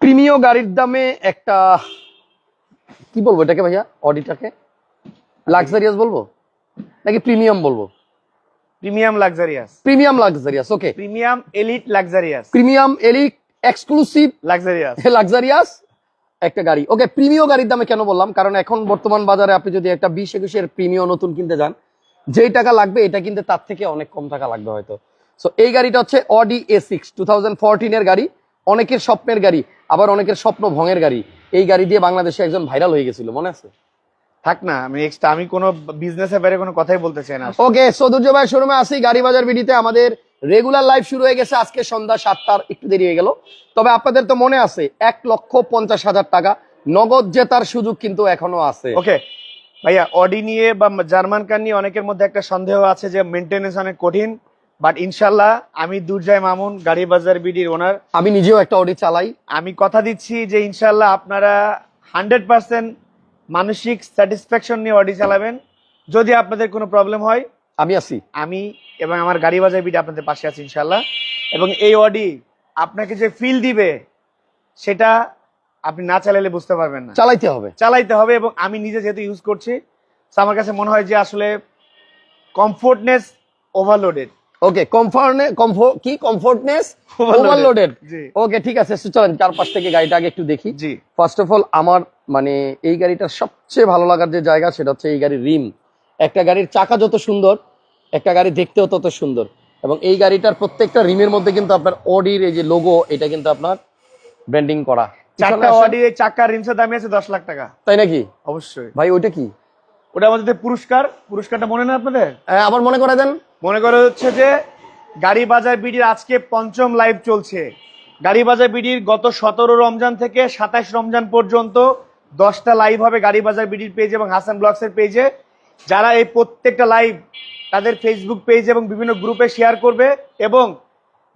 প্রিমিয় গাড়ির দামে একটা কি বলব এটাকে ভাইয়া? অডিটাকে লাক্সারিয়াস বলব? নাকি প্রিমিয়াম বলব? Premium luxurious premium luxurious okay premium elite luxurious premium elite exclusive luxurious luxurious একটা গাড়ি। ওকে প্রিমিয় গাড়ির দামে কেন বললাম? কারণ এখন বর্তমান বাজারে আপনি যদি একটা বিশ একুশের প্রিমিয় নতুন কিনতে যান যেই টাকা লাগবে এটা কিনতে তার থেকে অনেক কম টাকা লাগবে হয়তো। সো এই গাড়িটা হচ্ছে Audi A six two thousand ফোরটিনের গাড়ি। অনেকের স্বপ্নের গাড়ি আবার অনেকের স্বপ্ন ভঙের গাড়ি। এই গাড়ি দিয়ে বাংলাদেশে একজন ভাইরাল হয়ে গেছিল মনে আছে? থাক না আমি এক্সট্রা আমি কোনো বিজনেসের বাইরে কোনো কথাই বলতে চাই না। ওকে সৌদুর্য ভাই শোরুমে আসি গাড়ি বাজার বিডিতে আমাদের রেগুলার লাইভ শুরু হয়ে গেছে আজকে সন্ধ্যা সাতটার একটু দেরি হয়ে গেল। তবে আপনাদের তো মনে আছে এক লক্ষ পঞ্চাশ হাজার টাকা নগদ জেতার সুযোগ কিন্তু এখনও আছে। ওকে ভাইয়া অডি নিয়ে বা জার্মান কার নিয়ে অনেকের মধ্যে একটা সন্দেহ আছে যে মেনটেনেন্স অনেক কঠিন। বাট ইনশাল্লাহ আমি দুর্জয় মামুন গাড়ি বাজার বিডির ওনার আমি নিজেও একটা অডি চালাই। আমি কথা দিচ্ছি যে ইনশাল্লাহ আপনারা হান্ড্রেড পার্সেন্ট মানসিক স্যাটিসফ্যাকশন নিয়ে অডি চালাবেন। যদি আপনাদের কোনো প্রবলেম হয় আমি আছি। আমি এবং আমার গাড়ি বাজার বিডি আপনাদের পাশে আছি ইনশাল্লাহ। এবং এই অডি আপনাকে যে ফিল দিবে সেটা আপনি না চালালে বুঝতে পারবেন না। চালাইতে হবে। চালাইতে হবে এবং আমি নিজে যেহেতু ইউজ করছি আমার কাছে মনে হয় যে আসলে কমফোর্টনেস ওভারলোডেড ওকে কমফর্টনে কমফোর্ট কি? কমফোর্টনেস ওভারলোডেড ওকে ঠিক আছে চলেন চারপাশ থেকে গাড়িটা আগে একটু দেখি। জি। ফার্স্ট অফ অল আমার মানে এই গাড়িটার সবচেয়ে ভালো লাগার যে জায়গা সেটা হচ্ছে এই গাড়ির রিম। একটা গাড়ির চাকা যত সুন্দর একটা গাড়ি দেখতেও তত সুন্দর। এবং এই গাড়িটার প্রত্যেকটা রিমের মধ্যে কিন্তু আপনার অডির এই যে লোগো এটা কিন্তু আপনার ব্র্যান্ডিং করা। চারটা পিছনে আসেন। অডি চাকার রিমসের দামই আছে দশ লাখ টাকা। তাই নাকি? অবশ্যই। ভাই ওইটা কি? ওটা আমাদের পুরস্কার। পুরস্কারটা মনে না আপনাদের? আবার মনে করে দেন। মনে করা হচ্ছে যে গাড়ি বাজার বিডির আজকে পঞ্চম লাইভ চলছে। গাড়ি বাজার বিডির গত সতেরো রমজান থেকে সাতাশ রমজান পর্যন্ত দশটা লাইভ হবে গাড়ি বাজার বিডির পেজ এবং হাসান ব্লগসের পেজে যারা এই প্রত্যেকটা লাইভ তাদের ফেসবুক পেজ এবং বিভিন্ন গ্রুপে শেয়ার করবে এবং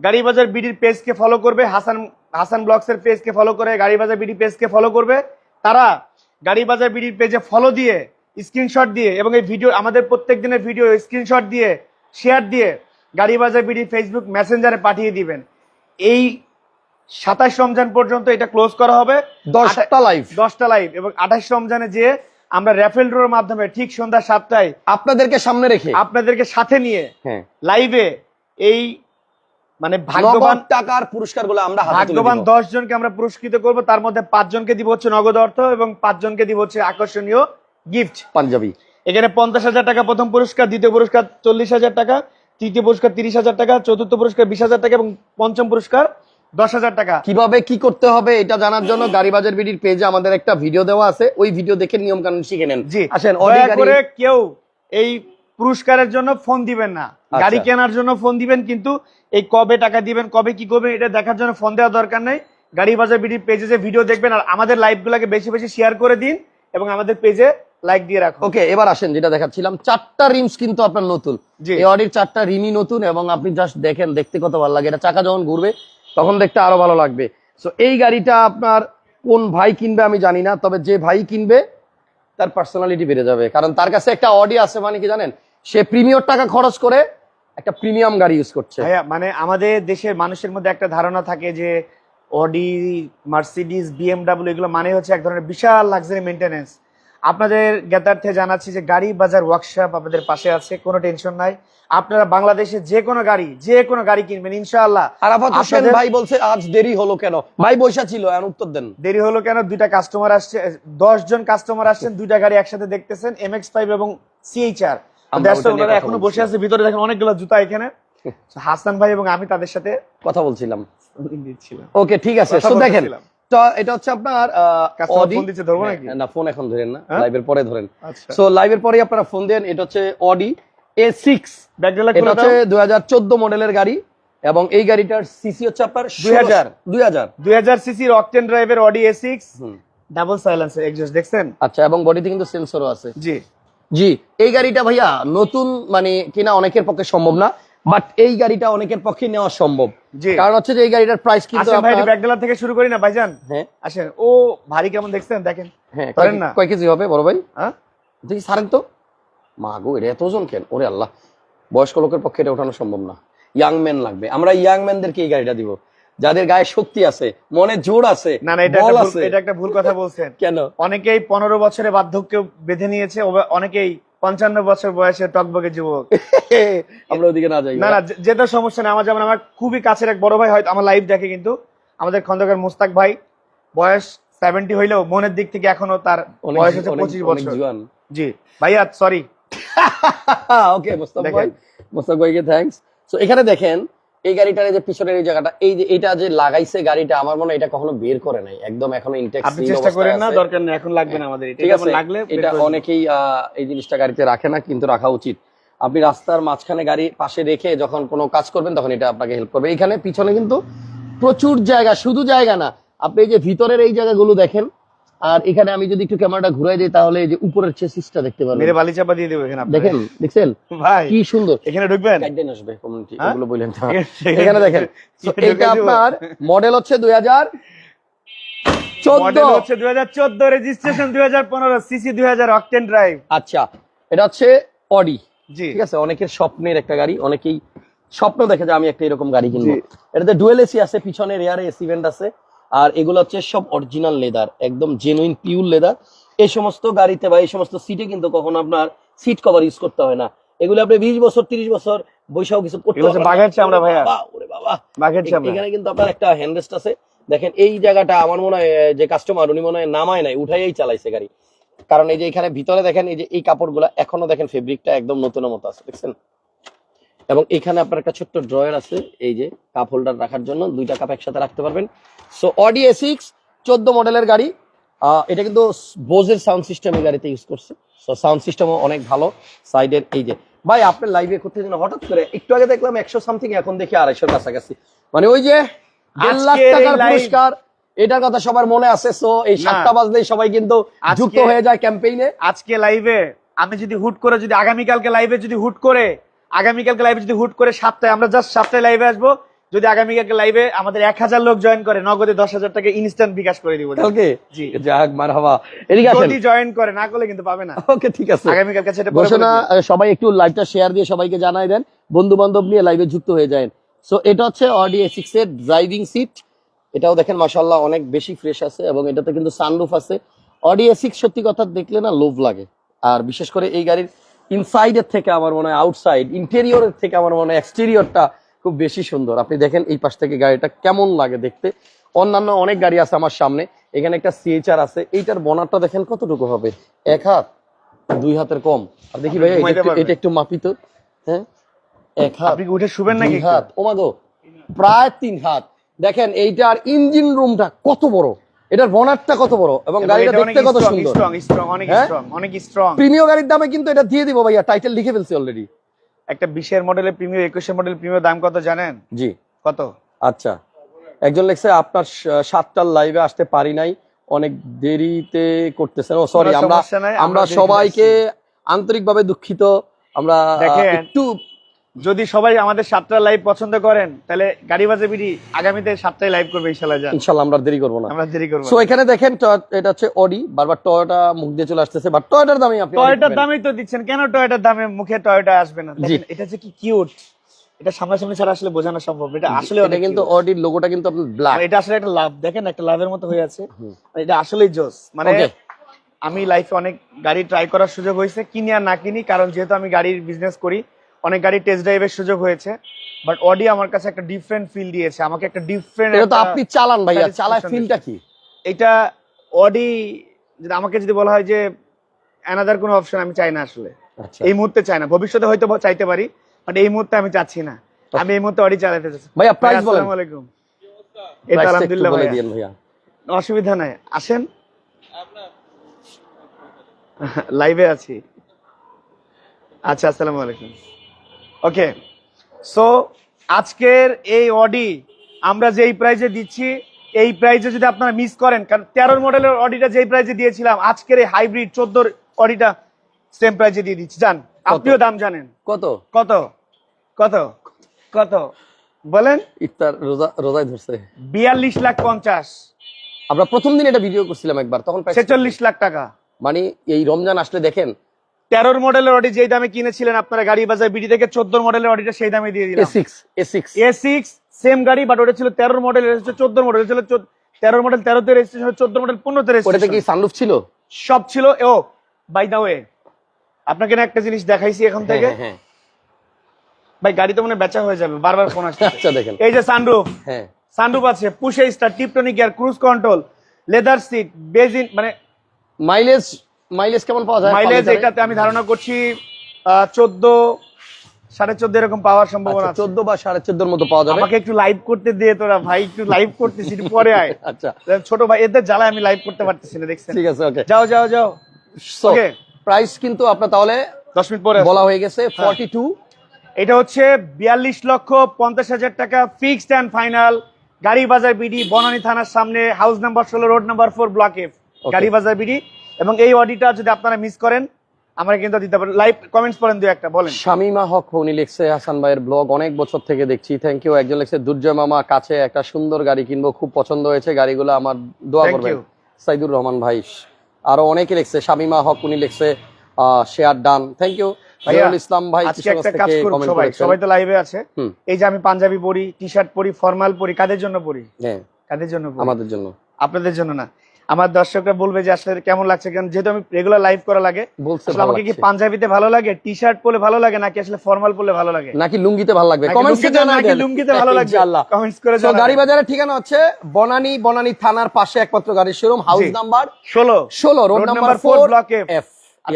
গাড়ি বাজার বিডির পেজকে ফলো করবে, হাসান হাসান ব্লগসের পেজকে ফলো করে গাড়ি বাজার বিডি পেজকে ফলো করবে। তারা গাড়ি বাজার বিডির পেজে ফলো দিয়ে স্ক্রিনশট দিয়ে এবং এই ভিডিও আমাদের প্রত্যেক দিনের ভিডিও স্ক্রিনশট দিয়ে শেয়ার দিয়ে গাড়ি বাজার বিডি ফেসবুক মেসেঞ্জারে পাঠিয়ে দিবেন। এই সাতাশ রমজান পর্যন্ত এটা ক্লোজ করা হবে। দশটা লাইভ দশটা লাইভ এবং আঠাশ রমজানে যে আমরা র্যাফেল ড্রোর মাধ্যমে ঠিক সন্ধ্যা সাতটায় আপনাদেরকে সামনে রেখে। আপনাদেরকে সাথে নিয়ে হ্যাঁ। লাইভে এই মানে ভাগ্যবান টাকার পুরস্কারগুলো আমরা ভাগ্যবান। দশ জনকে আমরা পুরস্কৃত করব। তার মধ্যে পাঁচ জনকে দিব হচ্ছে নগদ অর্থ এবং পাঁচ জনকে দিব হচ্ছে আকর্ষণীয় গিফট পাঞ্জাবি। এখানে পঞ্চাশ হাজার টাকা প্রথম পুরস্কার দ্বিতীয় পুরস্কার চল্লিশ হাজার টাকা তৃতীয় পুরস্কার তিরিশ হাজার টাকা চতুর্থ পুরস্কার বিশ হাজার টাকা এবং পঞ্চম পুরস্কার দশ হাজার টাকা। কীভাবে কি করতে হবে এটা জানার জন্য গাড়ি বাজার বিডির পেজে আমাদের একটা ভিডিও দেওয়া আছে ওই ভিডিও দেখে নিয়ম কানুন শিখে নেন। জি আসেন করে কেউ এই পুরস্কারের জন্য ফোন দিবেন না। আচ্ছা। গাড়ি কেনার জন্য ফোন দিবেন কিন্তু এই কবে টাকা দিবেন কবে কি করবেন এটা দেখার জন্য ফোন দেওয়া দরকার নেই। গাড়ি বাজার বিডির পেজে যে ভিডিও দেখবেন আর আমাদের লাইভ গুলাকে বেশি বেশি শেয়ার করে দিন এবং আমাদের পেজে লাইক দিয়ে রাখুন। ওকে এবার আসেন যেটা দেখাচ্ছিলাম চারটা রিমস কিন্তু আপনার নতুন। এই অডির চারটা রিমই নতুন এবং আপনি জাস্ট দেখেন দেখতে কত ভালো লাগে। এটা চাকা যখন ঘুরবে তখন দেখতে আরও ভালো লাগবে। সো এই গাড়িটা আপনার কোন ভাই কিনবে আমি জানি না তবে যে ভাই কিনবে তার পার্সোনালিটি বেড়ে যাবে। কারণ তার কাছে একটা অডি আছে মানে কি জানেন সে প্রিমিয়র টাকা খরচ করে একটা প্রিমিয়াম গাড়ি ইউজ করছে। মানে আমাদের দেশের মানুষের মধ্যে একটা ধারণা থাকে যে অডি মার্সিডিস বিএমডাব্লিউ এগুলো মানে হচ্ছে এক ধরনের বিশাল লাক্সারি মেনটেনেন্স আপনাদের জ্ঞাতার্থে জানাচ্ছি যে গাড়ি বাজার ওয়ার্কশপ আপনাদের পাশে আছে কোনো টেনশন নাই। আপনারা বাংলাদেশে যে কোনো গাড়ি যে কোনো গাড়ি কিনবেন ইনশাআল্লাহ। আরাফাত হোসেন ভাই বলছে আজ দেরি হলো কেন? ভাই বৈশা ছিল এখন উত্তর দেন। দেরি হলো কেন? দুইটা কাস্টমার আসছে দশ জন কাস্টমার আসছেন দুইটা গাড়ি একসাথে দেখতেছেন এম এক্স ফাইভ এবং সিএইচআর আমরা ওনারা এখনও বসে আছে ভিতরে দেখেন অনেকগুলো জুতা এখানে। হাসান ভাই এবং আমি তাদের সাথে কথা বলছিলাম। ওকে ঠিক আছে। দেখেন এটা হচ্ছে আপনার ফোন দিচ্ছে, ধরবো নাকি? না ফোন এখন ধরেন না হ্যাঁ? লাইভের পরে ধরেন। আচ্ছা। সো লাইভের পরে আপনারা ফোন দেন এটা হচ্ছে অডি এ সিক্স এটা হচ্ছে দুই হাজার চোদ্দ মডেলের গাড়ি এবং এই গাড়িটার সিসি হচ্ছে আপনার 2000 দুই হাজার। দুই হাজার। সিসির অকটেন ড্রাইভের Audi A six double silencer exhaust দেখছেন? আচ্ছা এবং বডিতে কিন্তু সেন্সরও আছে। জি। জি এই গাড়িটা ভাইয়া নতুন মানে কিনা অনেকের পক্ষে সম্ভব না বাট এই গাড়িটা অনেকের পক্ষে নেওয়া সম্ভব। কারণ হচ্ছে যে এই গাড়িটার প্রাইস কিন্তু আসেন ভাই থেকে শুরু করি না ভাইজান? হ্যাঁ। আসেন ও ভারী কেমন দেখছেন? দেখেন। হ্যাঁ কয়- কেজি হবে বড় ভাই? হ্যাঁ? দেখি সারেন তো? মা গো এটা এত ওজন কেন? ওরে আল্লাহ। বয়স্ক লোকের পক্ষে এটা ওঠানো সম্ভব না। ইয়াং ম্যান লাগবে। আমরা ইয়াং ম্যানদেরকে এই গাড়িটা দিব। যাদের গায়ে শক্তি আছে মনে জোর আছে না না এটা একটা ভুল- এটা একটা ভুল কথা বলছেন। কেন? অনেকেই পনেরো বছরে বার্ধক্য বেঁধে নিয়েছে অনেকেই পঞ্চান্ন বছর বয়সে টকবগে যুবক। আমরা ওদিকে না যাই না না যেটা সমস্যা নেই আমার যেমন আমার খুবই কাছের এক বড় ভাই হয়তো আমার লাইভ দেখে কিন্তু আমাদের খন্দকার মুস্তাক ভাই বয়স সেভেন্টি হইলেও মনের দিক থেকে এখনও তার বয়স হচ্ছে পঁচিশ বছর। জি ভাইয়া সরি ওকে মোস্তাক। ভাই। মোস্তাক ভাইকে থ্যাঙ্কস তো এখানে দেখেন এই গাড়িটার যে পিছনের এই জায়গাটা এই যে এটা যে লাগাইছে গাড়িটা আমার মনে এটা কখনো বের করে নাই। একদম এখনও ইনটেক্স আপনি চেষ্টা করেন না দরকার নেই এখন লাগবে না আমাদের এটা ঠিক আছে লাগলে এটা অনেকেই আহ, এই জিনিসটা গাড়িতে রাখে না কিন্তু রাখা উচিত। আপনি রাস্তার মাঝখানে গাড়ি পাশে রেখে যখন কোনো কাজ করবেন তখন এটা আপনাকে হেল্প করবে। এখানে পিছনে কিন্তু প্রচুর জায়গা শুধু জায়গা না আপনি এই যে ভিতরের এই জায়গাগুলো দেখেন আর এখানে আমি যদি একটু ক্যামেরাটা ঘুরাই দিই তাহলে এই যে উপরের চেসিসটা দেখতে পারবেন মেরে বালি চাপা দিয়ে দেবো এখানে আপনাকে। দেখেন দেখছেন ভাই কি সুন্দর এখানে ঢুকবেন গাইডলাইন আসবে কমিউনিটি হ্যাঁ? এগুলো বললেন না। ঠিক আছে। এখানে দেখেন যাব। আপনার মডেল হচ্ছে দুই হাজার চোদ্দ মডেল হচ্ছে দুই হাজার চোদ্দ রেজিস্ট্রেশন দুই হাজার পনেরো সিসি দুই হাজার অকটেন ড্রাইভ আচ্ছা এটা হচ্ছে অডি জি ঠিক আছে অনেকের স্বপ্নের একটা গাড়ি অনেকেই স্বপ্ন দেখে যে আমি একটা এরকম গাড়ি কিনবো। এটাতে ডুয়েল এসি আছে পিছনে রেয়ার এসি ভেন্ট আছে আর এগুলো হচ্ছে সব অরিজিনাল লেদার একদম জেনুইন পিওর লেদার এই সমস্ত গাড়িতে বা এই সমস্ত সিটে কিন্তু কখনো আপনার সিট কভার ইউজ করতে হয় না। এগুলো আপনি বিশ বছর তিরিশ বছর বৈশাখ কিছু করতে চামড়া ভাইয়া। বাবা, এখানে কিন্তু আপনার একটা হ্যান্ডরেস্ট আছে। দেখেন এই জায়গাটা আমার মনে হয় যে কাস্টমার উনি মনে হয় নামায় নাই উঠাইয়াই চালাইছে গাড়ি। কারণ এই যে এখানে ভিতরে দেখেন এই যে এই কাপড়গুলা এখনও দেখেন ফেব্রিকটা একদম নতুনের মতো আছে দেখছেন? এবং এখানে আপনার একটা ছোট্ট ড্রয়ার আছে এই যে কাপ হোল্ডার রাখার জন্য দুইটা কাপ একসাথে রাখতে পারবেন। সো অডি এ সিক্স চোদ্দ মডেলের গাড়ি। এটা কিন্তু বোজের সাউন্ড সিস্টেম এই গাড়িতে ইউজ করছে। সো সাউন্ড সিস্টেমও অনেক ভালো। সাইডের এই যে ভাই আপনার লাইভে করতে যেন হঠাৎ করে একটু আগে দেখলাম একশো সামথিং এখন দেখি আড়াইশোর কাছাকাছি। মানে ওই যে দেড় লাখ টাকার পুরস্কার এটার কথা সবার মনে আছে। সো এই সাতটা বাজলেই সবাই কিন্তু যুক্ত হয়ে যায় ক্যাম্পেইনে। আজকে লাইভে আমি যদি হুট করে যদি আগামীকালকে লাইভে যদি হুট করে আগামীকালকে লাইভে যদি হুট করে সাতটায় আমরা জাস্ট সাতটায় লাইভে আসব। যদি আগামীকালকে লাইভে আমাদের এক হাজার লোক জয়েন করে নগদে দশ হাজার টাকা ইনস্ট্যান্ট বিকাশ করে দিব। কালকে? জি। যাক মার হাওয়া এদিকে যদি জয়েন করে না করলে কিন্তু পাবে না। ওকে ঠিক আছে। আগামীকালকে সেটা পরে ঘোষণা সবাই একটু লাইভটা শেয়ার দিয়ে সবাইকে জানাই দেন। বন্ধু বান্ধব নিয়ে লাইভে যুক্ত হয়ে যায় সো এটা হচ্ছে অডি সিক্স এর ড্রাইভিং সিট এটাও দেখেন মাশাল্লাহ অনেক বেশি ফ্রেশ আছে এবং এটাতে কিন্তু সানরুফ আছে। অডি সিক্স সত্যি কথা দেখলে না লোভ লাগে। আর বিশেষ করে এই গাড়ির ইনসাইডের থেকে আমার মনে হয় আউটসাইড ইন্টেরিয়রের থেকে আমার মনে হয় এক্সটেরিয়রটা খুব বেশি সুন্দর। আপনি দেখেন এই পাশ থেকে গাড়িটা কেমন লাগে দেখতে। অন্যান্য অনেক গাড়ি আছে আমার সামনে এখানে একটা সিএচআর আছে এইটার বনারটা দেখেন কতটুকু হবে? এক হাত দুই হাতের কম। আর দেখি ভাই এটা একটু মাপিত হ্যাঁ? এক হাত আপনি উঠে শুবেন নাকি হাত। ও মাগো প্রায় তিন হাত। দেখেন এইটার ইঞ্জিন রুমটা কত বড়। এটার বনারটা কত বড়? এবং গাড়িটা দেখতে কত সুন্দর? স্ট্রং স্ট্রং অনেক হ্যাঁ? স্ট্রং অনেক স্ট্রং প্রিমিয় গাড়ির দামে কিন্তু এটা দিয়ে দিব ভাইয়া টাইটেল লিখে ফেলছি অলরেডি একটা বিশের মডেলের প্রিমিয়াম একুশের মডেল প্রিমিয়াম দাম কত জানেন? জি। কত? আচ্ছা। একজন লেখছে আপনার সাতটার লাইভে আসতে পারি নাই অনেক দেরিতে করতেছেন। ও সরি আমরা আমরা সবাইকে আন্তরিকভাবে দুঃখিত। আমরা একটু যদি সবাই আমাদের সাতটা লাইভ পছন্দ করেন তাহলে গাড়ি বাজে বিডি আগামীতে সাতটায় লাইভ করবে ইনশাল্লাহ যান ইনশাল্লাহ আমরা দেরি করব না। আমরা দেরি করব সো এখানে দেখেন এটা হচ্ছে অডি বারবার টয়োটা মুখ দিয়ে চলে আসতেছে বাট টয়োটার দামই আপনি টয়টার। দামই তো দিচ্ছেন কেন টয়টার দামে মুখে টয়টা আসবে না? এটা যে কি কিউট এটা সামনাসামনি ছাড়া আসলে বোঝানো সম্ভব এটা আসলে এটা কিন্তু অডির লোগোটা কিন্তু আপনার ব্ল্যাক এটা আসলে একটা লাভ দেখেন একটা লাভের মতো হয়ে আছে। এটা আসলেই জোস। মানে আমি লাইফে অনেক গাড়ি ট্রাই করার সুযোগ হয়েছে কিনি আর না কিনি কারণ যেহেতু আমি গাড়ির বিজনেস করি অনেক গাড়ি টেস্ট ড্রাইভের সুযোগ হয়েছে বাট অডি আমার কাছে একটা ডিফারেন্ট ফিল দিয়েছে আমাকে একটা ডিফারেন্ট এটা তো আপনি চালান ভাইয়া চালায় ফিলটা কি? এটা অডি যদি আমাকে যদি বলা হয় যে অ্যানাদার কোনো অপশন আমি চাই না আসলে। আচ্ছা। এই মুহূর্তে চাই না ভবিষ্যতে হয়তো চাইতে পারি বাট এই মুহূর্তে আমি চাচ্ছি না। আমি এই মুহূর্তে অডি চালাতে চাচ্ছি। ভাইয়া প্রাইস বলেন। আসসালামু আলাইকুম প্রাইসটা আলহামদুলিল্লাহ। ভাইয়া। অসুবিধা নাই। আসেন। লাইভে আছি। আচ্ছা আসসালামু আলাইকুম ওকে সো আজকের এই অডি আমরা যেই প্রাইজে দিচ্ছি এই প্রাইজে যদি আপনারা মিস করেন কারণ তেরোর মডেলের অডিটা যেই প্রাইজে দিয়েছিলাম আজকের এই হাইব্রিড চোদ্দোর অডিটা সেম প্রাইজে দিয়ে দিচ্ছি। জান আপনিও দাম জানেন। কত? কত? কত? কত? বলেন। ইফতার রোজা রোজায় ধরছে। বিয়াল্লিশ লাখ পঞ্চাশ। আমরা প্রথম দিন এটা ভিডিও করছিলাম একবার তখন ছেচল্লিশ লাখ টাকা। মানে এই রমজান আসলে দেখেন তেরোর মডেলের অডি যেই দামে কিনেছিলেন আপনারা গাড়ি বাজার বিডি থেকে চোদ্দ মডেলের অডিটা সেই দামে দিয়ে সিক্স এ সিক্স সেম গাড়ি বাট ওটা ছিল তেরোর মডেল হচ্ছে চোদ্দ মডেল ছিল তেরো মডেল তেরোতে রেজিস্ট্রেশন চোদ্দ মডেল পনেরোতে কি রেজিস্ট্রেশন ছিল? সব ছিল। ও বাই দা ওয়ে আপনাকে না একটা জিনিস দেখাইছি এখন হ্যাঁ, থেকে। হ্যাঁ, হ্যাঁ। ভাই গাড়ি তো মনে বেচা হয়ে যাবে বারবার ফোন আসছে। আচ্ছা দেখেন। এই যে সানরুফ হ্যাঁ। সানরুফ আছে push start tiptronic gear cruise control leather seat বেজিন মানে মাইলেজ মাইলেজ কেমন পাওয়া যায়? মাইলেজ এটাতে আমি ধারণা করছি চোদ্দ সাড়ে চোদ্দ এরকম পাওয়ার সম্ভাবনা আচ্ছা, চোদ্দ বা সাড়ে চোদ্দোর মতো পাওয়া যাবে? আমাকে একটু লাইভ করতে দিয়ে তোরা ভাই একটু লাইভ করতেছি পরে আয়। আচ্ছা। ছোট ভাই এদের জ্বালায় আমি লাইভ করতে পারতেছি না দেখছেন? ঠিক আছে ওকে যাও যাও যাও। Okay. প্রাইস কিন্তু আপনার তাহলে দশ মিনিট পরে বলা হয়ে গেছে হ্যাঁ। ফর্টি টু এটা হচ্ছে বিয়াল্লিশ লক্ষ পঞ্চাশ হাজার টাকা ফিক্সড অ্যান্ড ফাইনাল গাড়ি বাজার বিডি বনানী থানার সামনে হাউস নাম্বার ষোলো road number four block F Gari Bazar BD এবং এই অডিটা যদি আপনারা মিস করেন আমরা কিন্তু দিতে পারেন লাইভ কমেন্টস করেন দু একটা বলেন। শামিমা হক উনি লিখছে হাসান ভাইয়ের ব্লগ অনেক বছর থেকে দেখছি। থ্যাংক ইউ একজন লিখছে দুর্জয় মামা কাছে একটা সুন্দর গাড়ি কিনবো খুব পছন্দ হয়েছে গাড়িগুলো আমার দোয়া করবেন। সাইদুর রহমান ভাই আরও অনেকে লিখছে শামিমা হক উনি লিখছে শেয়ার ডান। থ্যাংক ইউ ভাইয়া, ইসলাম ভাই আজকে একটা কাজ করুন সবাই। সবাই তো লাইভে আছে। এই যে আমি পাঞ্জাবি পরি টি শার্ট পরি ফর্মাল পরি কাদের জন্য পরি? হ্যাঁ। কাদের জন্য পরি? আমাদের জন্য। আপনাদের জন্য না। আমার দর্শকরা বলবে যে আসলে কেমন লাগছে? কারণ যেহেতু আমি রেগুলার লাইভ করা লাগে বলছে আসলে আমাকে কি। পাঞ্জাবিতে ভালো লাগে টি শার্ট পরলে ভালো লাগে নাকি আসলে ফর্মাল পরলে ভালো লাগে? নাকি লুঙ্গিতে ভালো লাগবে? কমেন্টসে লুঙ্গিতে- জানাই নাকি লুঙ্গিতে ভালো লাগবে? ইনশাআল্লাহ। কমেন্টস করে জানাবেন। গাড়ি বাজারের ঠিকানা হচ্ছে বনানী বনানী থানার পাশে একমাত্র গাড়ির শোরুম হাউস নাম্বার ষোলো। ষোলো road number four block F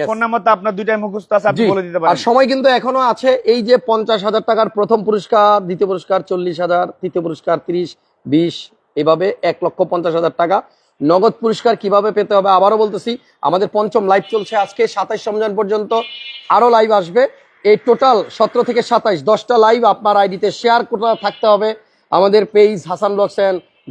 phone number তো আপনার দুইটাই মুখস্থ আছে আপনি বলে দিতে পারেন। আর সময় কিন্তু এখনও আছে এই যে পঞ্চাশ হাজার টাকার প্রথম পুরস্কার দ্বিতীয় পুরস্কার চল্লিশ হাজার তৃতীয় পুরস্কার তিরিশ বিশ এভাবে এক লক্ষ পঞ্চাশ হাজার টাকা। নগদ পুরস্কার কীভাবে পেতে হবে আবারও বলতেছি, আমাদের পঞ্চম লাইভ চলছে আজকে, সাতাইশ রমজান পর্যন্ত আরও লাইভ আসবে। এই টোটাল সতেরো থেকে সাতাইশ, দশটা লাইভ আপনার আইডিতে শেয়ার করা থাকতে হবে। আমাদের পেজ হাসান ব্লগস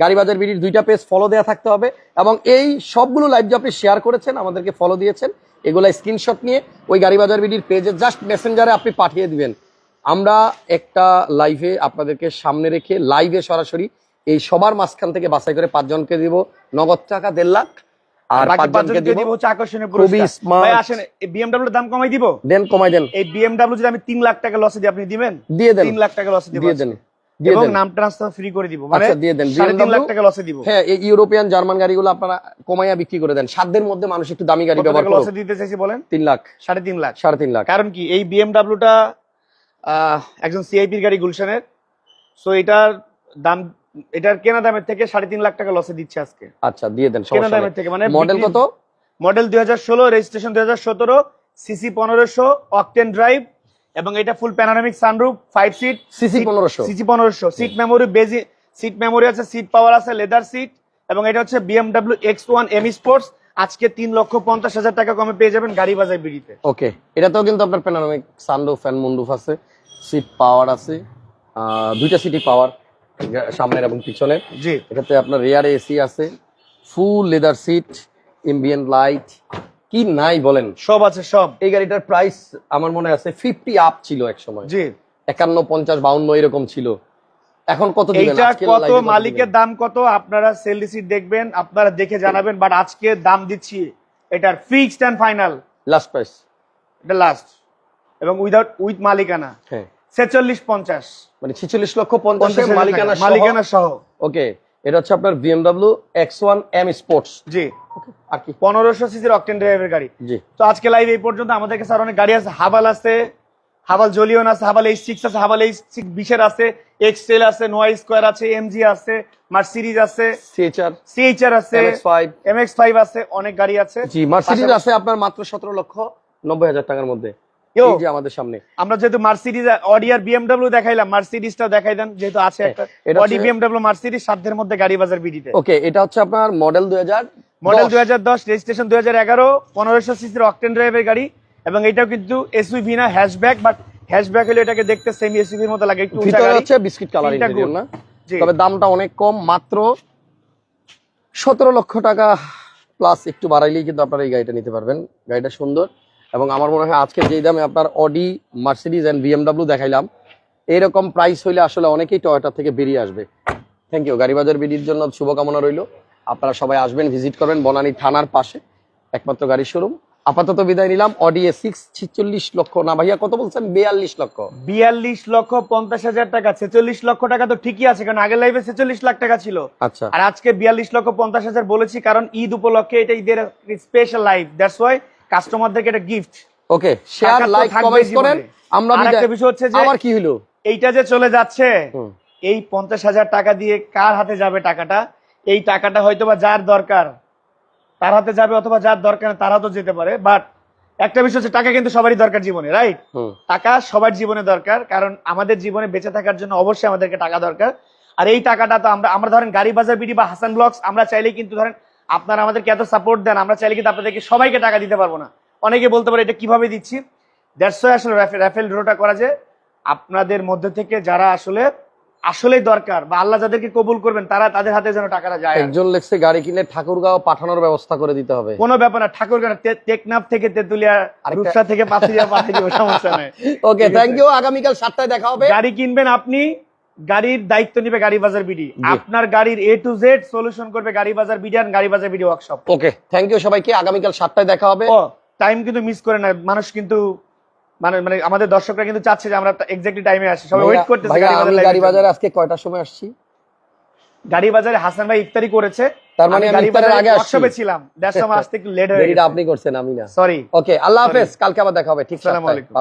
গাড়িবাজার বিডির দুইটা পেজ ফলো দেওয়া থাকতে হবে এবং এই সবগুলো লাইভ যে আপনি শেয়ার করেছেন, আমাদেরকে ফলো দিয়েছেন, এগুলো স্ক্রিনশট নিয়ে ওই গাড়িবাজার বিডির পেজে জাস্ট মেসেঞ্জারে আপনি পাঠিয়ে দিবেন। আমরা একটা লাইভে আপনাদেরকে সামনে রেখে লাইভে সরাসরি এই সবার মাঝখান থেকে বাছাই করে পাঁচজনকে দিব। নগদ টাকা দেড় লাখ। আর পাঁচজনকে পাঁচজনকে দিব। দিব হচ্ছে আকর্ষণীয় খুবই পুরস্কার। smart। ভাই বিএমডব্লিউ দাম কমাই দিব? দেন কমাই দেন। এই বিএমডব্লিউ যদি আমি তিন লাখ টাকা লসে দিই আপনি দিবেন? দিয়ে দেন। তিন লাখ টাকা লসে দিয়ে দেন। এবং নাম ট্রান্সফার ফ্রি করে দিব। মানে আচ্ছা, দিয়ে দেন। তিন লাখ টাকা লসে দিব। হ্যাঁ এই ইউরোপিয়ান জার্মান গাড়িগুলো আপনারা কমাইয়া বিক্রি করে দেন। সাধ্যের মধ্যে মানুষ একটু দামি গাড়ি ব্যবহার লসে দিতে চাইছি বলেন? তিন লাখ। সাড়ে তিন লাখ। সাড়ে তিন লাখ। কারণ কি এই বিএমডাব্লিউটা একজন সিআইপির গাড়ি গুলশানের। সো এটার দাম এটার কেনা দামের থেকে সাড়ে তিন লাখ টাকা লসে দিচ্ছে আজকে। আচ্ছা দিয়ে দেন কেনা দামের থেকে মানে মডেল কত? মডেল দুই হাজার ষোলো রেজিস্ট্রেশন দুই হাজার সতেরো সিসি পনেরোশো অকটেন ড্রাইভ এবং এটা full panoramic sunroof five seat CC পনেরোশো। সিসি পনেরোশো। সিট মেমোরি বেজি সিট মেমোরি আছে সিট পাওয়ার আছে লেদার সিট এবং এটা হচ্ছে BMW X one M sports আজকে তিন লক্ষ পঞ্চাশ হাজার টাকা কমে পেয়ে যাবেন গাড়ি বাজার বিড়িতে। ওকে এটাতেও কিন্তু আপনার প্যানোরামিক সানরুফ ফ্যান মুন্ডুফ আছে। সিট পাওয়ার আছে দুইটা সিটি পাওয়ার সামনের এবং পিছনের। জি। এটাতে আপনার রেয়ার এসি আছে full leather seat ambient light কি নাই বলেন? সব আছে সব। এই গাড়িটার প্রাইস আমার মনে আছে ফিফটি আপ ছিল এক সময় জি। একান্ন পঞ্চাশ বাউন্ন এরকম ছিল। এখন কত এইটা কত? মালিকের দাম কত? আপনারা সেল রিসিট দেখবেন আপনারা দেখে জানাবেন বাট আজকে দাম দিচ্ছি এটার fixed and final last price এটা লাস্ট এবং উইদাউট উইথ মালিকানা। হ্যাঁ। ছেচল্লিশ পঞ্চাশ। মানে ছিচল্লিশ লক্ষ পঞ্চাশ পঞ্চাশ মালিকানা মালিকানা সহ। ওকে এটা হচ্ছে আপনার BMW X one M sports জি। আর কি? পনেরোশো সিসির অকটেন ড্রাইভের গাড়ি। জি। তো আজকে লাইভ এই পর্যন্ত আমাদের কাছে আর অনেক গাড়ি আছে। হাবাল আছে হাবাল জলিয়ন আছে হাবাল এইচ সিক্স আছে হাবাল এইচ সিক্স বিশের আছে এক্সেল আছে নোয়া স্কোয়ার আছে এমজি আছে মার্সিডিজ আছে C H R C H R আছে এমএক্স ফাইভ আছে অনেক গাড়ি আছে। জি মার্সিডিজ আছে আপনার মাত্র সতেরো লক্ষ নব্বই হাজার টাকার মধ্যে। এই যে আমাদের সামনে। আমরা যেহেতু মার্সিডিজ অডি আর বিএমডব্লিউ দেখাইলাম মার্সিডিজটা দেখাই দেন যেহেতু আছে একটা অডি হচ্ছে- বিএমডব্লিউ মার্সিডিজ সাধ্যের মধ্যে গাড়ি বাজার বিডিতে ওকে এটা হচ্ছে আপনার মডেল দুই হাজার মডেল দুই হাজার দশ রেজিস্ট্রেশন সিসির অকটেন ড্রাইভের গাড়ি এবং এটাও কিন্তু এসইভি না হ্যাশব্যাক বাট হ্যাশব্যাক হলে এটাকে দেখতে সেমি মতো লাগে একটু ভিতরে হচ্ছে বিস্কিট কালার তিনটা ইন্টেরিয়র না। তবে দামটা অনেক কম মাত্র সতেরো লক্ষ টাকা প্লাস একটু বাড়াইলেই কিন্তু আপনারা এই গাড়িটা নিতে পারবেন। গাড়িটা সুন্দর। এবং আমার মনে হয় আজকে যেই দামে আপনার অডি মার্সিডিজ অ্যান্ড বিএমডাব্লিউ দেখাইলাম এরকম প্রাইস হইলে আসলে অনেকেই টয়োটা থেকে বেরিয়ে আসবে। থ্যাংক ইউ গাড়ি বাজার বিডির জন্য শুভকামনা রইল। আপনারা সবাই আসবেন ভিজিট করবেন বনানী থানার পাশে একমাত্র গাড়ি শোরুম আপাতত বিদায় নিলাম অডি এ সিক্স ছিচল্লিশ লক্ষ। না ভাইয়া কত বলছেন? বিয়াল্লিশ লক্ষ। বিয়াল্লিশ লক্ষ পঞ্চাশ হাজার টাকা ছেচল্লিশ লক্ষ টাকা তো ঠিকই আছে কারণ আগের লাইভে ছেচল্লিশ লাখ টাকা ছিল। আচ্ছা। আর আজকে বিয়াল্লিশ লক্ষ পঞ্চাশ হাজার বলেছি কারণ ঈদ উপলক্ষে এটা ঈদের স্পেশাল লাইফ দ্যাটস ওয়াই কাস্টমারদেরকে এটা gift okay share like comment করেন। আমরা আর একটা বিদায়- বিষয় হচ্ছে যে আবার কি হলো এইটা যে চলে যাচ্ছে এই পঞ্চাশ হাজার টাকা দিয়ে কার হাতে যাবে টাকাটা? এই টাকাটা হয়তো বা যার দরকার তার হাতে যাবে অথবা যার দরকার তার হাতেও যেতে পারে। বাট একটা বিষয় হচ্ছে টাকা কিন্তু সবারই দরকার জীবনে রাইট টাকা সবার জীবনে দরকার কারণ আমাদের জীবনে বেঁচে থাকার জন্য অবশ্যই আমাদেরকে টাকা দরকার। আর এই টাকাটা তো আমরা আমরা ধরেন গাড়ি বাজার বিডি বা হাসান ব্লগস আমরা চাইলেই কিন্তু ধরেন আপনারা আমাদেরকে এত সাপোর্ট দেন আমরা চাইলে কিন্তু আপনাদেরকে সবাইকে টাকা দিতে পারব না। অনেকে বলতে পারে এটা কীভাবে দিচ্ছি? দেড়শো আসলে রাফেল ড্রোটা করা যে আপনাদের মধ্যে থেকে যারা আসলে আসলেই দরকার বা আল্লাহ যাদেরকে কবুল করবেন তারা তাদের হাতে যেন টাকাটা যায়। একজন লেখছে গাড়ি কিনে ঠাকুরগাঁও পাঠানোর ব্যবস্থা করে দিতে হবে। কোনো ব্যাপার না ঠাকুর টেকনাফ থেকে তেতুলিয়া রূপসা থেকে পাথরিয়া পাঠিয়ে দিব সমস্যা নাই। ওকে থ্যাংক ইউ আগামীকাল সাতটায় দেখা হবে। গাড়ি কিনবেন আপনি গাড়ির দায়িত্ব নিবে গাড়ি বাজার বিডি। আপনার গাড়ির এ টু জেড সলিউশন করবে গাড়ি বাজার BD R Gari Bazar BD workshop okay thank you সবাইকে আগামীকাল সাতটায় দেখা হবে। টাইম কিন্তু মিস করে না মানুষ কিন্তু মানে মানে আমাদের দর্শকরা কিন্তু চাচ্ছে যে আমরা এক্স্যাক্টলি টাইমে আসি। সবাই ওয়েট করতেছে গাড়ি বাজার আজকে কয়টার সময় আসছি? গাড়ি বাজারে হাসান ভাই ইফতারি করেছে। তার মানে আমি গাড়ি ইফতারের বাজারে আগে আসছি। ছিলাম। দ্যাটস আমার আসতে একটু লেট হয়ে গেছে। আপনি করছেন আমি না। সরি ওকে আল্লাহ হাফেজ কালকে আবার দেখা হবে ঠিক আসসালামু আলাইকুম।